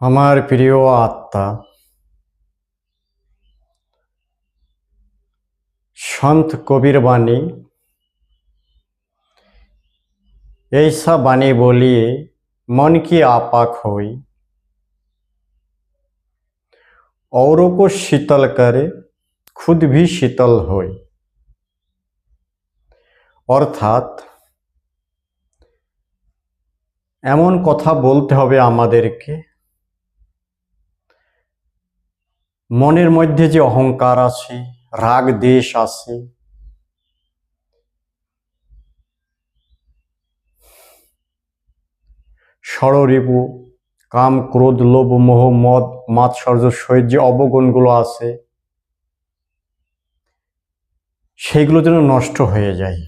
আমার প্রিয় আত্মা সন্ত কবির বাণী ऐसा বাণী বলিয়ে मन की आपाक होई औरों को शीतल करे खुद भी शीतल होई অর্থাৎ এমন কথা বলতে হবে আমাদেরকে মনের মধ্যে যে অহংকার আছে, রাগ, দেশ আছে ষড়রিপু কাম, ক্রোধ, লোভ, মোহ, মদ, মাৎসর্য সহিত যে অবগুণগুলো আছে সেইগুলো যেন নষ্ট হয়ে যায়।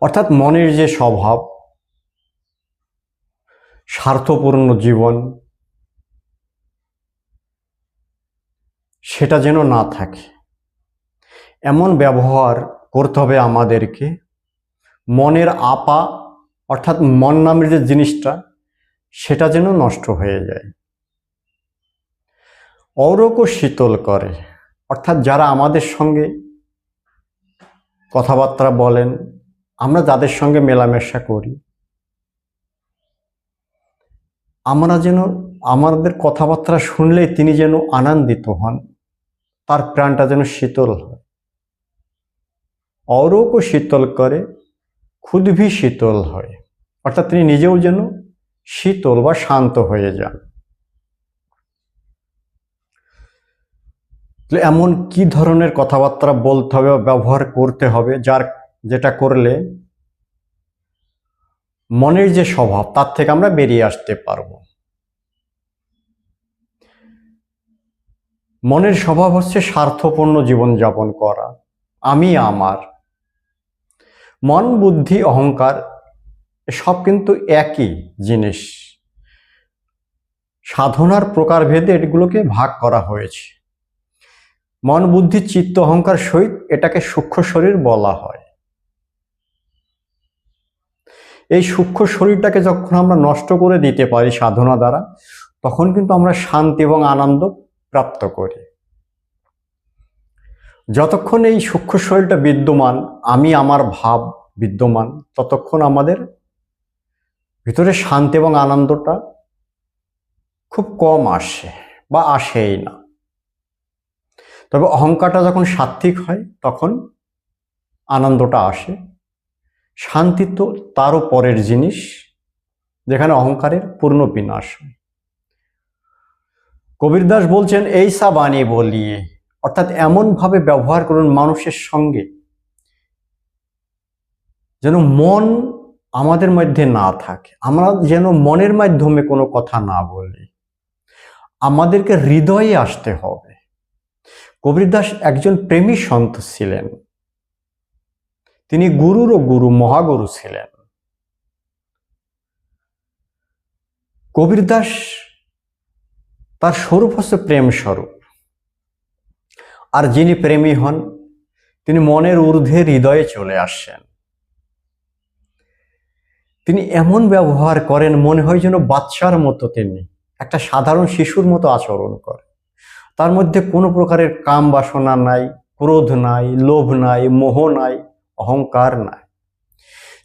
অর্থাৎ মনের যে স্বভাব, স্বার্থপূর্ণ জীবন সেটা যেন না থাকে। এমন ব্যবহার করতে হবে আমাদেরকে। মনের আপা, অর্থাৎ মন নামের যে জিনিসটা, সেটা যেন নষ্ট হয়ে যায়। অরকও শীতল করে, অর্থাৎ যারা আমাদের সঙ্গে কথাবার্তা বলেন, আমরা যাদের সঙ্গে মেলামেশা করি, আমরা যেন, আমাদের কথাবার্তা শুনলেই তিনি যেন আনন্দিত হন। তার প্রাণটা যেন শীতল হয়। অরকও শীতল করে খুদ ভি শীতল হয়। অর্থাৎ তিনি নিজেও যেন শীতল বা শান্ত হয়ে যান। এমন কি ধরনের কথাবার্তা বলতে হবে বা ব্যবহার করতে হবে যার যেটা করলে মনের যে স্বভাব, তার থেকে আমরা বেরিয়ে আসতে পারব? মনের স্বভাব হচ্ছে স্বার্থপূর্ণ জীবনযাপন করা। আমি আমার। মন, বুদ্ধি, অহংকার সব কিন্তু একই জিনিস। সাধনার প্রকারভেদে এগুলোকে ভাগ করা হয়েছে। মন, বুদ্ধি, চিত্ত, অহংকার সহিত এটাকে সূক্ষ্ম শরীর বলা হয়। এই সূক্ষ্ম শরীরটাকে যখন আমরা নষ্ট করে দিতে পারি সাধনা দ্বারা, তখন কিন্তু আমরা শান্তি এবং আনন্দ প্রাপ্ত করি। যতক্ষণ এই সূক্ষ্ম শরীরটা বিদ্যমান, আমি আমার ভাব বিদ্যমান, ততক্ষণ আমাদের ভিতরে শান্তি এবং আনন্দটা খুব কম আসে বা আসেই না। তবে অহংকারটা যখন সাত্ত্বিক হয়, তখন আনন্দটা আসে। শান্তি তো তারও পরের জিনিস, যেখানে অহংকারের পূর্ণ বিনাশ হয়। কবিরদাস বলছেন, এই সা বাণী বলিয়ে অর্থাৎ এমনভাবে ব্যবহার করুন মানুষের সঙ্গে যেন মন আমাদের মধ্যে না থাকে। আমরা যেন মনের মাধ্যমে কোনো কথা না বলি। আমাদেরকে হৃদয়ে আসতে হবে। কবিরদাস একজন প্রেমী সন্ত ছিলেন। তিনি গুরুরও গুরু, মহাগুরু ছিলেন। কবিরদাস তার স্বরূপ হচ্ছে প্রেম স্বরূপ। আর যিনি প্রেমী হন, তিনি মনের ঊর্ধ্বে হৃদয়ে চলে আসেন। তিনি এমন ব্যবহার করেন, মনে হয় যেন বাচ্চার মতো তিনি, একটা সাধারণ শিশুর মতো আচরণ করে। তার মধ্যে কোনো প্রকারের কাম বাসনা নাই, ক্রোধ নাই, লোভ নাই, মোহ নাই, অহংকার নাই।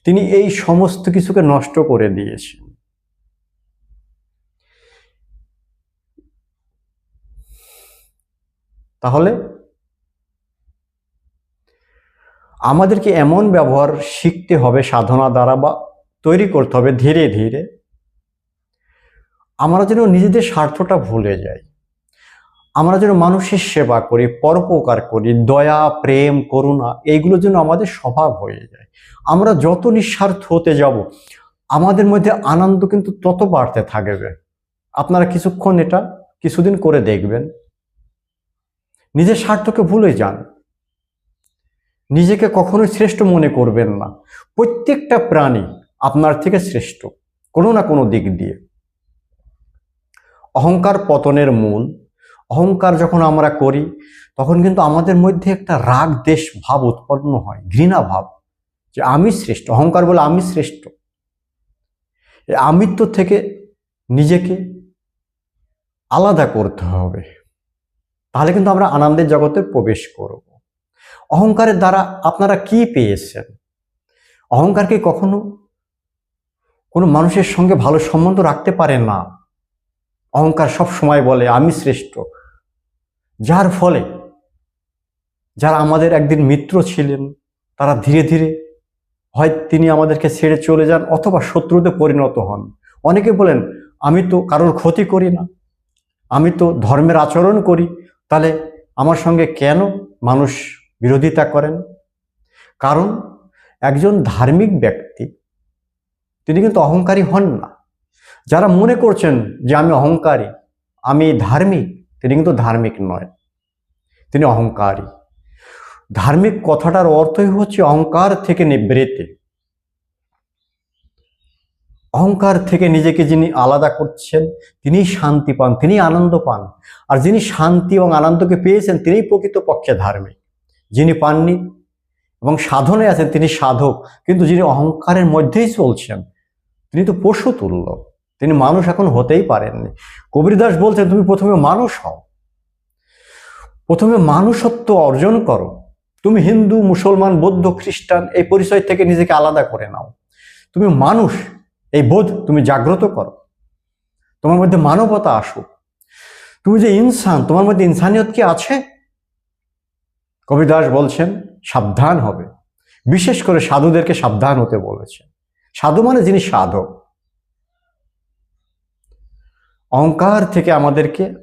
তিনি এই সমস্ত কিছুকে নষ্ট করে দিয়েছেন। তাহলে? আমাদেরকে এমন ব্যবহার শিখতে হবে সাধনা দ্বারা বা তৈরি করতে হবে ধীরে ধীরে। আমরা যেন নিজেদের স্বার্থটা ভুলে যাই। আমরা যেন মানুষের সেবা করি, পরোপকার করি, দয়া, প্রেম, করুণা এইগুলো যেন আমাদের স্বভাব হয়ে যায়। আমরা যত নিঃস্বার্থ হতে যাব, আমাদের মধ্যে আনন্দ কিন্তু তত বাড়তে থাকবে। আপনারা কিছুক্ষণ এটা কিছুদিন করে দেখবেন। নিজের স্বার্থকে ভুলে যান। নিজেকে কখনোই শ্রেষ্ঠ মনে করবেন না। প্রত্যেকটা প্রাণী আপনার থেকে শ্রেষ্ঠ, কোনো না কোনো দিক দিয়ে। অহংকার পতনের মূল, অহংকার যখন আমরা করি, তখন কিন্তু আমাদের মধ্যে একটা রাগ, দেশ, ভাব উৎপন্ন হয়, ঘৃণা ভাব যে আমি শ্রেষ্ঠ, অহংকার বলে আমি শ্রেষ্ঠ। আমিত্ব থেকে নিজেকে আলাদা করতে হবে। তাহলে কিন্তু আমরা আনন্দের জগতে প্রবেশ করব। অহংকারের দ্বারা আপনারা কি পেয়েছেন? অহংকারকে কখনো কোনো মানুষের সঙ্গে ভালো সম্বন্ধ রাখতে পারে না? অহংকার সব সময় বলে, আমি শ্রেষ্ঠ। যার ফলে যারা আমাদের একদিন মিত্র ছিলেন, তারা ধীরে ধীরে হয় তিনি আমাদেরকে ছেড়ে চলে যান অথবা শত্রুতে পরিণত হন। অনেকে বলেন, আমি তো কারোর ক্ষতি করি না। আমি তো ধর্মের আচরণ করি। তাহলে আমার সঙ্গে কেন মানুষ বিরোধিতা করেন? কারণ একজন ধার্মিক ব্যক্তি, তিনি কিন্তু অহংকারী হন না। যারা মনে করছেন যে আমি অহংকারী, আমি ধার্মিক, তিনি কিন্তু ধার্মিক নয়, তিনি অহংকারী। ধার্মিক কথাটার অর্থই হচ্ছে অহংকার থেকে নিবৃত্তি। অহংকার থেকে নিজেকে যিনি আলাদা করছেন তিনি শান্তি পান তিনি আনন্দ পান। আর যিনি শান্তি এবং আনন্দকে পেয়েছেন, তিনিই প্রকৃতপক্ষে ধার্মিক। যিনি পাননি এবং সাধনে আছেন, তিনি সাধক। কিন্তু যিনি অহংকারের মধ্যেই চলছেন, তিনি তো পশু তুল্য। তিনি মানুষ এখন হতেই পারেননি। কবিরদাস বলছেন, তুমি প্রথমে মানুষ হও। প্রথমে মানুষত্ব অর্জন করো। তুমি হিন্দু, মুসলমান, বৌদ্ধ, খ্রিস্টান, এই পরিচয় থেকে নিজেকে আলাদা করে নাও। তুমি মানুষ। এই বোধ তুমি জাগ্রত করো। তোমার মধ্যে মানবতা আসুক। তুমি যে ইনসান, তোমার মধ্যে ইনসানিয়ত কি আছে? কবিদাস বলছেন, সাবধান হবে। বিশেষ করে সাধুদেরকে সাবধান হতে বলেছেন সাধু মানে যিনি সাধক। অহংকার থেকে আমাদেরকে,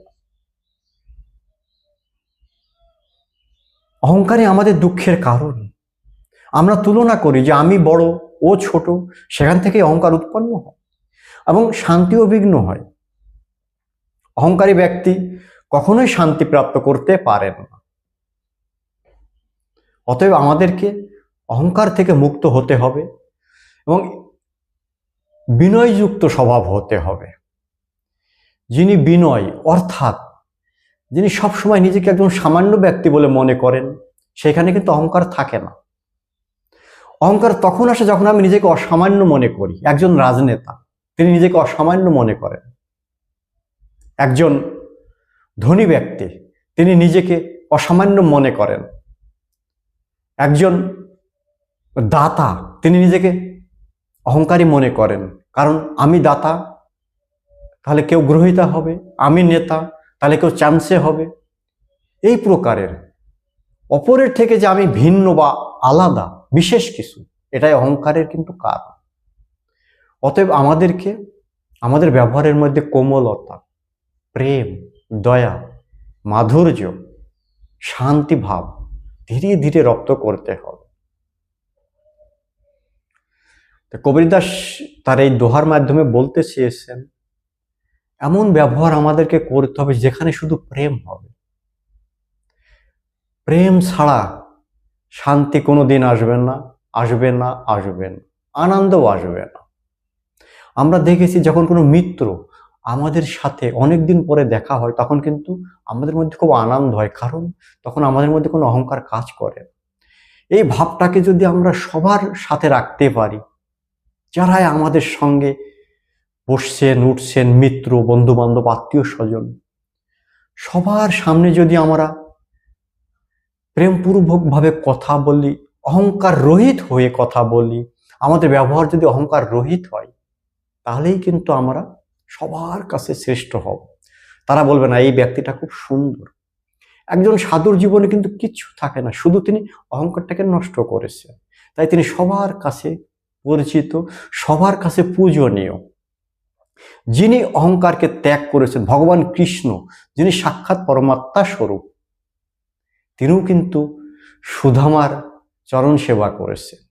অহংকারই আমাদের দুঃখের কারণ। আমরা তুলনা করি যে আমি বড় ও ছোট, সেখান থেকে অহংকার উৎপন্ন হয় এবং শান্তিও বিঘ্ন হয়। অহংকারী ব্যক্তি কখনোই শান্তি প্রাপ্ত করতে পারেন না। অতএব আমাদেরকে অহংকার থেকে মুক্ত হতে হবে এবং বিনয়যুক্ত স্বভাব হতে হবে। যিনি বিনয়, অর্থাৎ যিনি সবসময় নিজেকে একজন সামান্য ব্যক্তি বলে মনে করেন, সেখানে কিন্তু অহংকার থাকে না। অহংকার তখন আসে যখন আমি নিজেকে অসামান্য মনে করি। একজন রাজনেতা, তিনি নিজেকে অসামান্য মনে করেন। একজন ধনী ব্যক্তি, তিনি নিজেকে অসামান্য মনে করেন। একজন দাতা, তিনি নিজেকে অহংকারী মনে করেন। কারণ আমি দাতা, তাহলে কেউ গ্রহিতা হবে। আমি নেতা, তাহলে কেউ চান্সে হবে। এই প্রকারের। অপরের থেকে যে আমি ভিন্ন বা আলাদা বিশেষ কিছু, এটাই অহংকারের কিন্তু কারণ। অতএব আমাদেরকে, আমাদের ব্যবহারের মধ্যে কোমলতা, প্রেম, দয়া, মাধুর্য, শান্তি ভাব ধীরে ধীরে রপ্ত করতে হবে। কবিরদাস তার এই দোহার মাধ্যমে বলতে চেয়েছেন, এমন ব্যবহার আমাদেরকে করতে হবে যেখানে শুধু প্রেম হবে। প্রেম ছাড়া শান্তি কোনো দিন আসবে না আসবে না আসবে না, আনন্দও আসবে না। আমরা দেখেছি যখন কোনো মিত্র আমাদের সাথে অনেক দিন পরে দেখা হয়, তখন কিন্তু আমাদের মধ্যে খুব আনন্দ হয়, কারণ তখন আমাদের মধ্যে কোনো অহংকার কাজ করে এই ভাবটাকে যদি আমরা সবার সাথে রাখতে পারি, যারাই আমাদের সঙ্গে বসছেন, উঠছেন, মিত্র বন্ধু বান্ধব আত্মীয় স্বজন সবার সামনে যদি আমরা প্রেমপূর্বকভাবে কথা বলি অহংকার রহিত হয়ে কথা বলি, আমাদের ব্যবহার যদি অহংকার রহিত হয়, তাহলেই কিন্তু আমরা সবার কাছে শ্রেষ্ঠ হব। তারা বলবে, না, এই ব্যক্তিটা খুব সুন্দর। একজন সাধুর জীবনে কিন্তু কিচ্ছু থাকে না, শুধু তিনি অহংকারটাকে নষ্ট করেছেন তাই তিনি সবার কাছে পরিচিত, সবার কাছে পূজনীয়। যিনি অহংকারকে ত্যাগ করেছেন, ভগবান কৃষ্ণ, যিনি সাক্ষাৎ পরমাত্মা স্বরূপ তিনিও কিন্তু সুধামার চরণ সেবা করেছেন।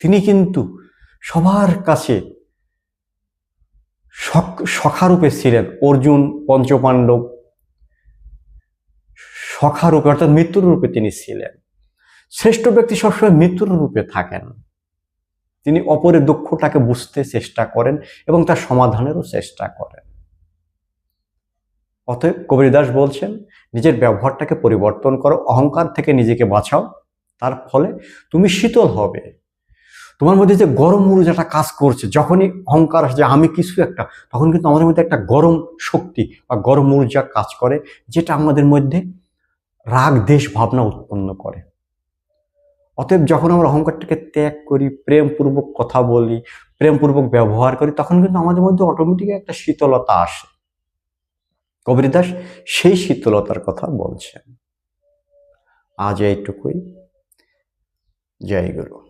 তিনি কিন্তু সবার কাছে সখ- সখারূপে ছিলেন। অর্জুন, পঞ্চপাণ্ডব, সখারূপে, অর্থাৎ মৃত্যুর রূপে তিনি ছিলেন। শ্রেষ্ঠ ব্যক্তি সবসময় মৃত্যুর রূপে থাকেন। তিনি অপরের দুঃখটাকে বুঝতে চেষ্টা করেন এবং তার সমাধানেরও চেষ্টা করেন। অতএব কবিরদাস বলছেন, নিজের ব্যবহারটাকে পরিবর্তন করো, অহংকার থেকে নিজেকে বাঁচাও। তার ফলে তুমি শীতল হবে। তোমার মধ্যে যে গরম ঊর্জাটা কাজ করছে, যখনই অহংকার আসে, যে আমি কিছু একটা, তখন কিন্তু আমাদের মধ্যে একটা গরম শক্তি বা গরম ঊর্জা কাজ করে, যেটা আমাদের মধ্যে রাগ, দেশ ভাবনা উৎপন্ন করে। অতএব যখন আমরা অহংকারটাকে ত্যাগ করি, প্রেমপূর্বক কথা বলি, প্রেমপূর্বক ব্যবহার করি, তখন কিন্তু আমাদের মধ্যে অটোমেটিক একটা শীতলতা আসে। কবিরদাস সেই শীতলতার কথা বলছেন। আজ এইটুকুই। জয় গুরু।